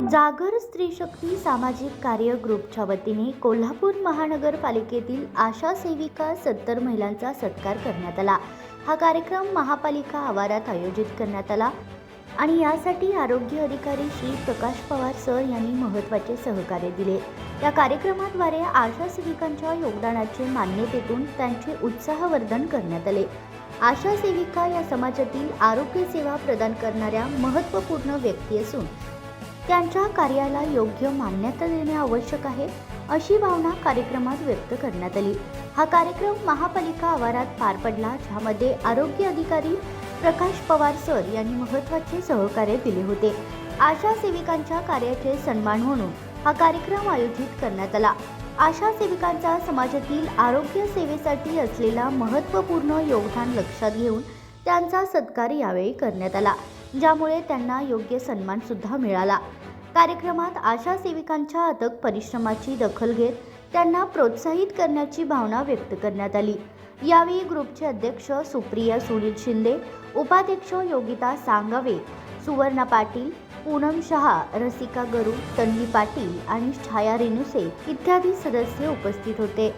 जागर स्त्री शक्ती सामाजिक कार्य ग्रुपच्या वतीने कोल्हापूर महानगरपालिकेतील आशा सेविका सत्तर महिलांचा सत्कार करण्यात आला. हा कार्यक्रम महापालिका आवारात आयोजित करण्यात आला आणि यासाठी आरोग्य अधिकारी श्री प्रकाश पवार सर यांनी महत्त्वाचे सहकार्य दिले. या कार्यक्रमाद्वारे आशा सेविकांच्या योगदानाचे मान्यतेतून त्यांचे उत्साहवर्धन करण्यात आले. आशा सेविका या समाजातील आरोग्य सेवा प्रदान करणाऱ्या महत्त्वपूर्ण व्यक्ती असून त्यांच्या कार्याला योग्य मान्यता देणे आवश्यक आहे अशी भावना कार्यक्रमात व्यक्त करण्यात आली. हा कार्यक्रम महापालिका आवारात पार पडला ज्यामध्ये आरोग्य अधिकारी प्रकाश पवार सर यांनी महत्त्वाचे सहकार्य दिले होते. आशा सेविकांच्या कार्याचे सन्मान म्हणून हा कार्यक्रम आयोजित करण्यात आला. आशा सेविकांचा समाजातील आरोग्य सेवेसाठी असलेला महत्त्वपूर्ण योगदान लक्षात घेऊन त्यांचा सत्कार यावेळी करण्यात आला. ज्यामुळे त्यांना योग्य सन्मानसुद्धा मिळाला. कार्यक्रमात आशा सेविकांच्या अथक परिश्रमाची दखल घेत त्यांना प्रोत्साहित करण्याची भावना व्यक्त करण्यात आली. यावेळी ग्रुपचे अध्यक्ष सुप्रिया सुनील शिंदे उपाध्यक्ष योगिता सांगावे सुवर्णा पाटील पूनम शहा रसिका गरू तन्वी पाटील आणि छाया रेणुसे इत्यादी सदस्य उपस्थित होते.